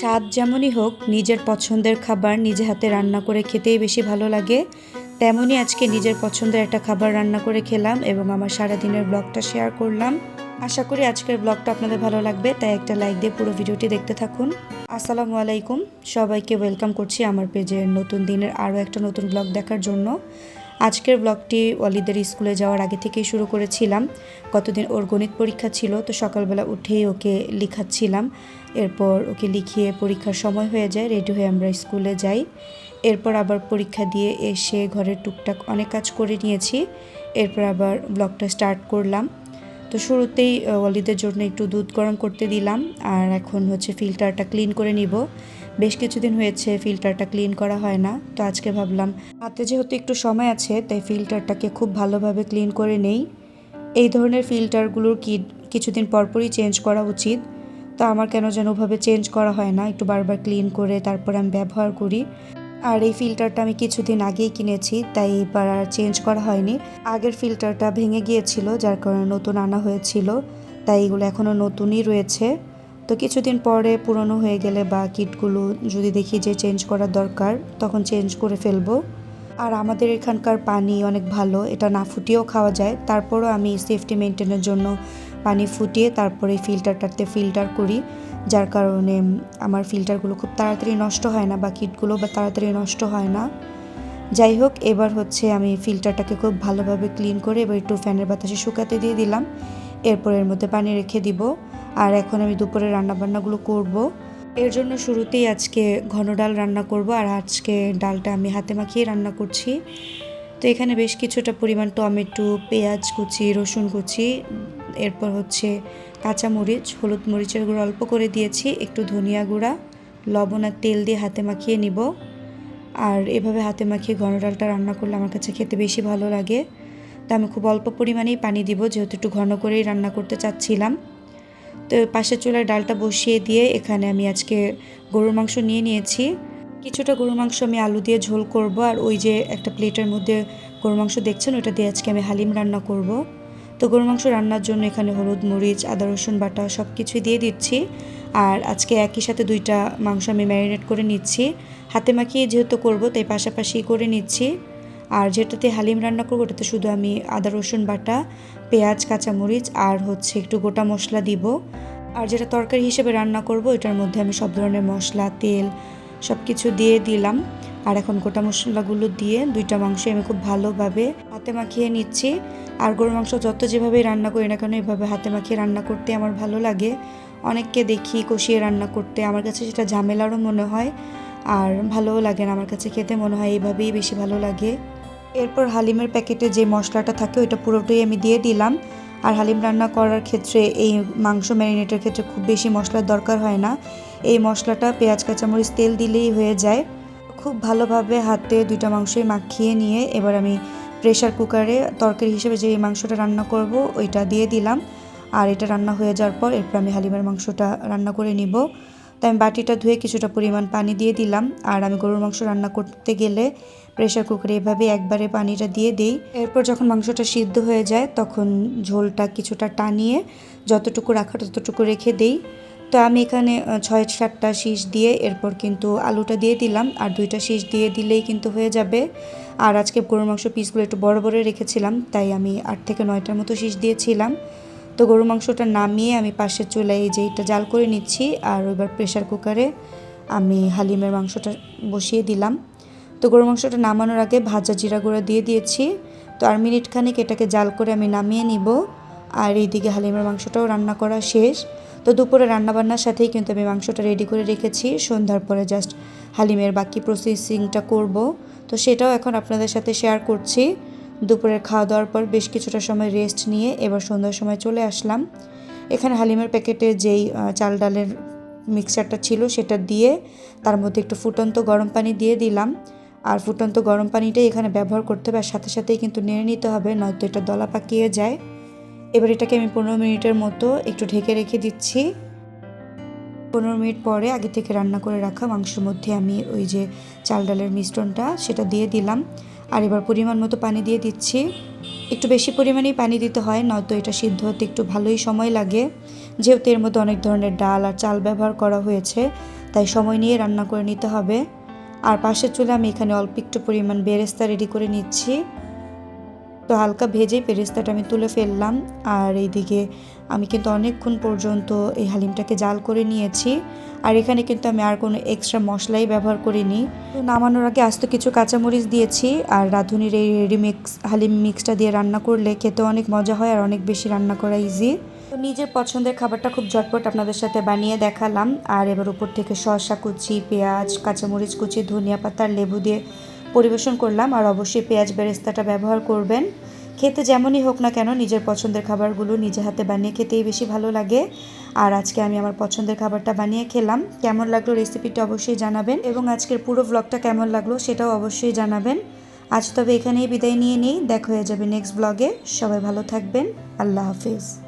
স্বাদ যেমনই হোক, নিজের পছন্দের খাবার নিজে হাতে রান্না করে খেতেই বেশি ভালো লাগে। তেমনই আজকে নিজের পছন্দের একটা খাবার রান্না করে খেলাম এবং আমার সারাদিনের ব্লগটা শেয়ার করলাম। আশা করি আজকের ব্লগটা আপনাদের ভালো লাগবে, তাই একটা লাইক দিয়ে পুরো ভিডিওটি দেখতে থাকুন। আসসালামু আলাইকুম, সবাইকে ওয়েলকাম করছি আমার পেজের নতুন দিনের আরও একটা নতুন ব্লগ দেখার জন্য। আজকের ব্লগটি ওয়ালিদের স্কুলে যাওয়ার আগে থেকেই শুরু করেছিলাম। কতদিন ওর গণিত পরীক্ষা ছিল, তো সকালবেলা উঠেই ওকে লিখাচ্ছিলাম। এরপর ওকে লিখিয়ে পরীক্ষার সময় হয়ে যায়, রেডি হয়ে আমরা স্কুলে যাই। এরপর আবার পরীক্ষা দিয়ে এসে ঘরের টুকটাক অনেক কাজ করে নিয়েছি। এরপর আবার ব্লগটা স্টার্ট করলাম। তো শুরুতেই আহ, অলিদের জন্য একটু দুধ গরম করতে দিলাম আর এখন হচ্ছে ফিল্টারটা ক্লিন করে নিব। বেশ কিছুদিন হয়েছে ফিল্টারটা ক্লিন করা হয় না তো আজকে ভাবলাম হাতে যেহেতু একটু সময় আছে তাই ফিল্টারটাকে খুব ভালোভাবে ক্লিন করে নেই। এই ধরনের ফিল্টারগুলোর কি কিছুদিন পরপরই চেঞ্জ করা উচিত। তো আমার কেন যেন ওভাবে চেঞ্জ করা হয় না একটু বারবার ক্লিন করে তারপর আমি ব্যবহার করি। আর এই ফিল্টারটা আমি কিছুদিন আগেই কিনেছি, তাই এবার আর চেঞ্জ করা হয়নি। আগের ফিল্টারটা ভেঙে গিয়েছিল, যার কারণে নতুন আনা হয়েছিল, তাই এগুলো এখনও নতুনই রয়েছে। তো কিছুদিন পরে পুরনো হয়ে গেলে বা কিটগুলো যদি দেখি যে চেঞ্জ করার দরকার, তখন চেঞ্জ করে ফেলব। আর আমাদের এখানকার পানি অনেক ভালো, এটা না ফুটিয়েও খাওয়া যায়। তারপরও আমি সেফটি মেনটেনের জন্য পানি ফুটিয়ে তারপরে ফিল্টারটাতে ফিল্টার করি। যার কারণে আমার ফিল্টারগুলো খুব তাড়াতাড়ি নষ্ট হয় না, বা কিটগুলো বা তাড়াতাড়ি নষ্ট হয় না। যাই হোক, এবার হচ্ছে আমি ফিল্টারটাকে খুব ভালোভাবে ক্লিন করে এবার একটু ফ্যানের বাতাসে শুকাতে দিয়ে দিলাম। এরপর এর মধ্যে পানি রেখে দিব। আর এখন আমি দুপুরে রান্নাবান্নাগুলো করব। এর জন্য শুরুতেই আজকে ঘন ডাল রান্না করব, আর আজকে ডালটা আমি হাতে মাখিয়ে রান্না করছি। তো এখানে বেশ কিছুটা পরিমাণ টমেটো, পেঁয়াজ কুচি, রসুন কুচি, এরপর হচ্ছে কাঁচামরিচ হলুদ মরিচের গুঁড়ো অল্প করে দিয়েছি, একটু ধনিয়া গুঁড়া, লবণ আর তেল দিয়ে হাতে মাখিয়ে নিব। আর এভাবে হাতে মাখিয়ে ঘন ডালটা রান্না করলে আমার কাছে খেতে বেশি ভালো লাগে। তো আমি খুব অল্প পরিমাণেই পানি দিব, যেহেতু একটু ঘন করেই রান্না করতে চাচ্ছিলাম। তো পাশের চুলায় ডালটা বসিয়ে দিয়ে এখানে আমি আজকে গরুর মাংস নিয়ে নিয়েছি। কিছুটা গরুর মাংস আমি আলু দিয়ে ঝোল করব, আর ওই যে একটা প্লেটের মধ্যে গরুর মাংস দেখছেন, ওটা দিয়ে আজকে আমি হালিম রান্না করব। তো গরুর মাংস রান্নার জন্য এখানে হলুদ, মরিচ, আদা, রসুন, বাটা সব কিছুই দিয়ে দিচ্ছি। আর আজকে একই সাথে দুইটা মাংস আমি ম্যারিনেট করে নিচ্ছি। হাতে মাখিয়ে যেহেতু করব, তাই পাশাপাশি করে নিচ্ছি। আর যেটাতে হালিম রান্না করব, ওটাতে শুধু আমি আদা, রসুন, বাটা, পেঁয়াজ, কাঁচামরিচ আর হচ্ছে একটু গোটা মশলা দিব। আর যেটা তরকারি হিসেবে রান্না করব, এটার মধ্যে আমি সব ধরনের মশলা, তেল সব কিছু দিয়ে দিলাম। আর এখন গোটা মশলাগুলো দিয়ে দুইটা মাংস আমি খুব ভালোভাবে হাতে মাখিয়ে নিচ্ছি। আর গরুর মাংস যত যেভাবে রান্না করি না কেন, এভাবে হাতে মাখিয়ে রান্না করতে আমার ভালো লাগে। অনেককে দেখি কষিয়ে রান্না করতে, আমার কাছে সেটা ঝামেলারও মনে হয়। আর ভালোও লাগে না আমার কাছে খেতে, মনে হয় এইভাবেই বেশি ভালো লাগে। এরপর হালিমের প্যাকেটে যে মশলাটা থাকে, ওইটা পুরোটাই আমি দিয়ে দিলাম। আর হালিম রান্না করার ক্ষেত্রে এই মাংস ম্যারিনেটের ক্ষেত্রে খুব বেশি মশলার দরকার হয় না। এই মশলাটা পেঁয়াজ, কাঁচামরিচ, তেল দিলেই হয়ে যায়। খুব ভালোভাবে হাতে দুইটা মাংসই মাখিয়ে নিয়ে এবার আমি প্রেশার কুকারে তরকারি হিসেবে যে মাংসটা রান্না করব, ওইটা দিয়ে দিলাম। আর এটা রান্না হয়ে যাওয়ার পর এরপর আমি হালিমের মাংসটা রান্না করে নিব। তাই আমি বাটিটা ধুয়ে কিছুটা পরিমাণ পানি দিয়ে দিলাম। আর আমি গরুর মাংস রান্না করতে গেলে প্রেশার কুকারে এভাবে একবারে পানিটা দিয়ে দিই। এরপর যখন মাংসটা সিদ্ধ হয়ে যায়, তখন ঝোলটা কিছুটা টানিয়ে যতটুকু রাখা ততটুকু রেখে দেই। তো আমি এখানে ছয় সাতটা শীষ দিয়ে এরপর কিন্তু আলুটা দিয়ে দিলাম। আর দুইটা শীষ দিয়ে দিলেই কিন্তু হয়ে যাবে। আর আজকে গরুর মাংস পিসগুলো একটু বড় বড় রেখেছিলাম, তাই আমি আট থেকে নয়টার মতো শীষ দিয়েছিলাম। তো গরুর মাংসটা নামিয়ে আমি পাশের চুলায় যে এটা জাল করে নিচ্ছি, আর এবার প্রেশার কুকারে আমি হালিমের মাংসটা বসিয়ে দিলাম। তো গরুর মাংসটা নামানোর আগে ভাজা জিরা গুঁড়া দিয়ে দিয়েছি। তো আর মিনিট খানিক এটাকে জাল করে আমি নামিয়ে নিব। আর এইদিকে হালিমের মাংসটাও রান্না করা শেষ। তো দুপুরে রান্নাবান্নার সাথেই কিন্তু আমি মাংসটা রেডি করে রেখেছি। সন্ধ্যার পরে জাস্ট হালিমের বাকি প্রসেসিংটা করব। তো সেটাও এখন আপনাদের সাথে শেয়ার করছি। দুপুরের খাওয়া দাওয়ার পর বেশ কিছুটা সময় রেস্ট নিয়ে এবার সন্ধ্যার সময় চলে আসলাম। এখানে হালিমের প্যাকেটে যেই চাল ডালের মিক্সচারটা ছিল সেটা দিয়ে তার মধ্যে একটু ফুটন্ত গরম পানি দিয়ে দিলাম। আর ফুটন্ত গরম পানিটাই এখানে ব্যবহার করতে হবে আর সাথে সাথেই কিন্তু নেড়ে নিতে হবে, নয়তো এটা দলা পাকিয়ে যায়। এবার এটাকে আমি পনেরো মিনিটের মতো একটু ঢেকে রেখে দিচ্ছি। পনেরো মিনিট পরে আগে থেকে রান্না করে রাখা মাংসের মধ্যে আমি ওই যে চাল ডালের মিশ্রণটা সেটা দিয়ে দিলাম। আর এবার পরিমাণ মতো পানি দিয়ে দিচ্ছি। একটু বেশি পরিমাণেই পানি দিতে হয়, নয়তো এটা সিদ্ধ হতে একটু ভালোই সময় লাগে। যেহেতু এর মধ্যে অনেক ধরনের ডাল আর চাল ব্যবহার করা হয়েছে, তাই সময় নিয়ে রান্না করে নিতে হবে। আর পাশের চুলে আমি এখানে অল্প একটু পরিমাণ বেরেস্তা রেডি করে নিচ্ছি। তো হালকা ভেজে পেরেস্তাটা আমি তুলে ফেললাম। আর এইদিকে আমি কিন্তু অনেকক্ষণ পর্যন্ত এই হালিমটাকে জাল করে নিয়েছি। আর এখানে কিন্তু আমি আর কোনো এক্সট্রা মশলাই ব্যবহার করিনি। নামানোর আগে আস্ত কিছু কাঁচামরিচ দিয়েছি। আর রাঁধুনির এই রেডি মিক্স হালিম মিক্সটা দিয়ে রান্না করলে খেতে অনেক মজা হয় আর অনেক বেশি রান্না করা ইজি তো নিজের পছন্দের খাবারটা খুব ঝটপট আপনাদের সাথে বানিয়ে দেখালাম। আর এবার উপর থেকে শসা কুচি, পেঁয়াজ, কাঁচামরিচ কুচি, ধনিয়া পাতা, লেবু দিয়ে পরিবেশন করলাম আর অবশ্যই পেঁয়াজ বেরেস্তাটা ব্যবহার করবেন। খেতে যেমনই হোক না কেন নিজের পছন্দের খাবারগুলো নিজে হাতে বানিয়ে খেতেই বেশি ভালো লাগে। আর আজকে আমি আমার পছন্দের খাবারটা বানিয়ে খেলাম। কেমন লাগল রেসিপিটা অবশ্যই জানাবেন এবং আজকের পুরো ব্লগটা কেমন লাগল সেটাও অবশ্যই জানাবেন। আজ তবে এখানেই বিদায় নিয়ে নিই। দেখা হয়ে যাবে নেক্সট ব্লগে সবাই ভালো থাকবেন। আল্লাহ হাফিজ।